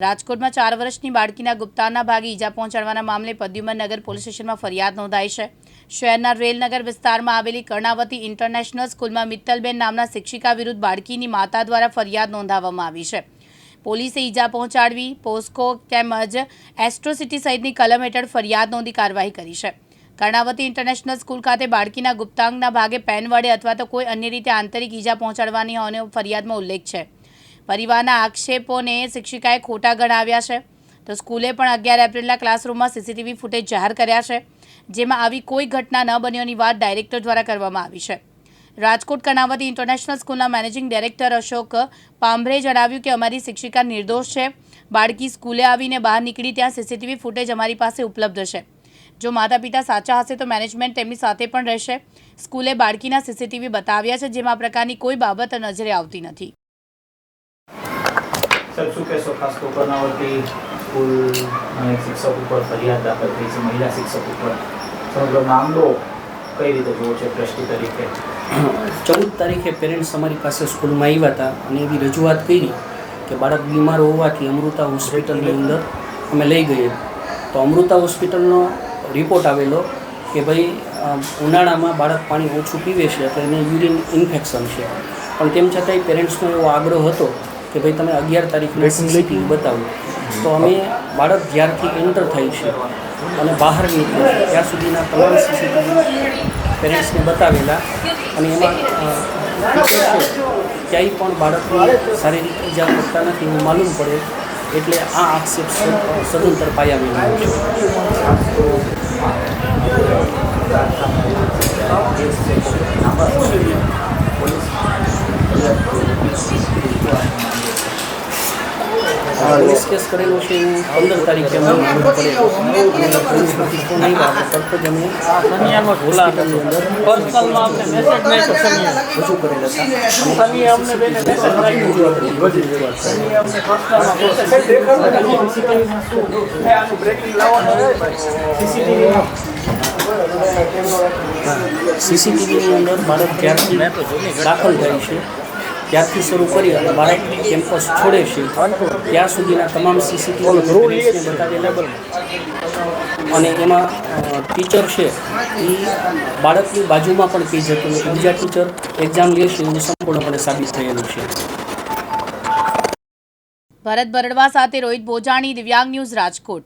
રાજકોટમાં ચાર વર્ષની બાળકીના ગુપ્તાના ભાગે ઈજા પહોંચાડવાના મામલે પદ્યુમન નગર પોલીસ સ્ટેશનમાં ફરિયાદ નોંધાઈ છે. શહેરના રેલનગર વિસ્તારમાં આવેલી કર્ણાવતી ઇન્ટરનેશનલ સ્કૂલમાં મિત્તલબેન નામના શિક્ષિકા વિરુદ્ધ બાળકીની માતા દ્વારા ફરિયાદ નોંધાવવામાં આવી છે. પોલીસે ઈજા પહોંચાડવી, પોસ્કો તેમજ એસ્ટ્રોસિટી સહિતની કલમ હેઠળ ફરિયાદ નોંધી કાર્યવાહી કરી છે. કર્ણાવતી ઇન્ટરનેશનલ સ્કૂલ ખાતે બાળકીના ગુપ્તાંગના ભાગે પેન વડે અથવા તો કોઈ અન્ય રીતે આંતરિક ઈજા પહોંચાડવાની હોવાનો ફરિયાદમાં ઉલ્લેખ છે. પરિવારના આક્ષેપોને શિક્ષિકાએ ખોટા ગણાવ્યા છે. તો સ્કૂલે પણ અગિયાર એપ્રિલના ક્લાસરૂમમાં સીસીટીવી ફૂટેજ જાહેર કર્યા છે, જેમાં આવી કોઈ ઘટના ન બન્યોની વાત ડાયરેક્ટર દ્વારા કરવામાં આવી છે. રાજકોટ કર્ણાવતી ઇન્ટરનેશનલ સ્કૂલના મેનેજિંગ ડાયરેક્ટર અશોક પાંભરે જણાવ્યું કે અમારી શિક્ષિકા નિર્દોષ છે. બાળકી સ્કૂલે આવીને બહાર નીકળી ત્યાં સીસીટીવી ફૂટેજ અમારી પાસે ઉપલબ્ધ છે. જો માતા પિતા સાચા હશે તો મેનેજમેન્ટ તેમની સાથે પણ રહેશે. સ્કૂલે બાળકીના સીસીટીવી બતાવ્યા છે, જેમાં પ્રકારની કોઈ બાબત નજરે આવતી નથી. સર, શું કહેશો ખાસ તો કર્ણાવતી સ્કૂલ શિક્ષક ઉપર ફરિયાદ દાખલ થઈ છે, મહિલા શિક્ષક ઉપર? સમગ્ર મામલો કઈ રીતે જોવો છે ટ્રસ્ટી તરીકે? ચૌદ તારીખે પેરેન્ટ્સ અમારી પાસે સ્કૂલમાં આવ્યા હતા અને એવી રજૂઆત કરી કે બાળક બીમાર હોવાથી અમૃતા હોસ્પિટલની અંદર અમે લઈ ગઈએ તો અમૃતા હોસ્પિટલનો રિપોર્ટ આવેલો કે ભાઈ ઉનાળામાં બાળક પાણી ઓછું પીવે છે, એટલે એને યુરિન ઇન્ફેક્શન છે. પણ તેમ છતાંય પેરેન્ટ્સનો એવો આગ્રહ હતો કે ભાઈ તમે અગિયાર તારીખની સીસીટીવી બતાવો. તો અમે બાળક જ્યારથી એન્ટર થાય છે અને બહાર નીકળે છે ત્યાં સુધીના તમામ સીસીટીવી પેરેન્ટ્સને બતાવેલા. અને એમાં ક્યાંય પણ બાળકને શારીરિક ઈજા પડતા નથી એવું માલુમ પડે એટલે આ આક્ષેપ સદંતર પાયા છે પોલીસ કેસ કરેલો છે એવું પંદર તારીખે અમને માલુમ પડેલો અને પોલીસમાંથી ફોન આવ્યા તો તરત જ અમે હોસ્પિટલની અંદર રજૂ કરેલા હતા અને રજૂઆત હતી, બધી રજૂઆત કરી. સીસીટીવીની અંદર બાળક જ્યારથી દાખલ થાય છે ત્યારથી શરૂ કરી અને બાળક કેમ્પસ છોડે છે. ત્યાં સુધીના તમામ સીસીટીવી અને એમાં ટીચર છે. એ બાળકની બાજુમાં પણ કહી જતું બીજા ટીચર એક્ઝામ લે છે એવું સંપૂર્ણપણે સાબિત થયેલું છે. ભરત બરડવા સાથે રોહિત બોજાણી, દિવ્યાંગ ન્યૂઝ રાજકોટ.